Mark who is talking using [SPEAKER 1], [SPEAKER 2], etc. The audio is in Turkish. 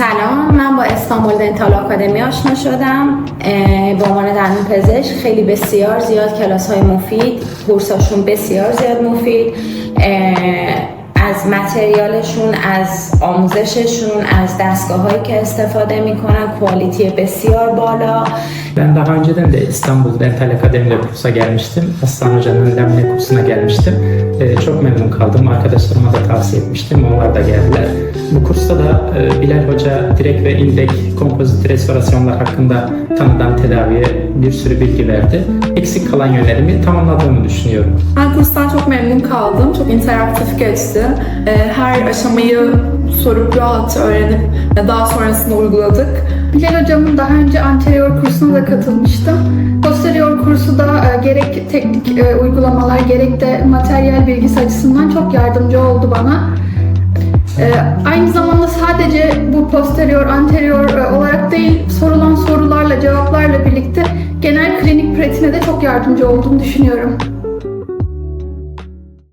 [SPEAKER 1] سلام من با استانبول دنتال آکادمی آشنا شدم. به عنوان دندون پزشک خیلی بسیار زیاد کلاس های مفید کورساشون بسیار زیاد مفید. از متریالشون از آموزششون از دستگاه هایی که استفاده می‌کنن کوالیتی بسیار بالا.
[SPEAKER 2] Ben daha önceden de İstanbul Dental Akademi'de kursa gelmiştim. Aslan Hoca'nın lamine kursuna gelmiştim. Ee, çok memnun kaldım. Arkadaşlarıma da tavsiye etmiştim. Onlar da geldiler. Bu kursta da e, Bilal Hoca direkt ve indek kompozit restorasyonlar hakkında tanıdan tedaviye bir sürü bilgi verdi. Eksik kalan yönelimi tamamladığımı düşünüyorum.
[SPEAKER 3] Ben kurstan çok memnun kaldım. Çok interaktif geçti. Ee, Her aşamayı sorup rahat öğrenip daha sonrasında uyguladık.
[SPEAKER 4] Bilal hocamın daha önce anterior kursuna da katılmıştım. Posterior kursu da e, gerek teknik e, uygulamalar gerek de materyal bilgisi açısından çok yardımcı oldu bana. E, aynı zamanda sadece bu posterior, anterior olarak değil sorulan sorularla, cevaplarla birlikte genel klinik pratiğine de çok yardımcı olduğunu düşünüyorum.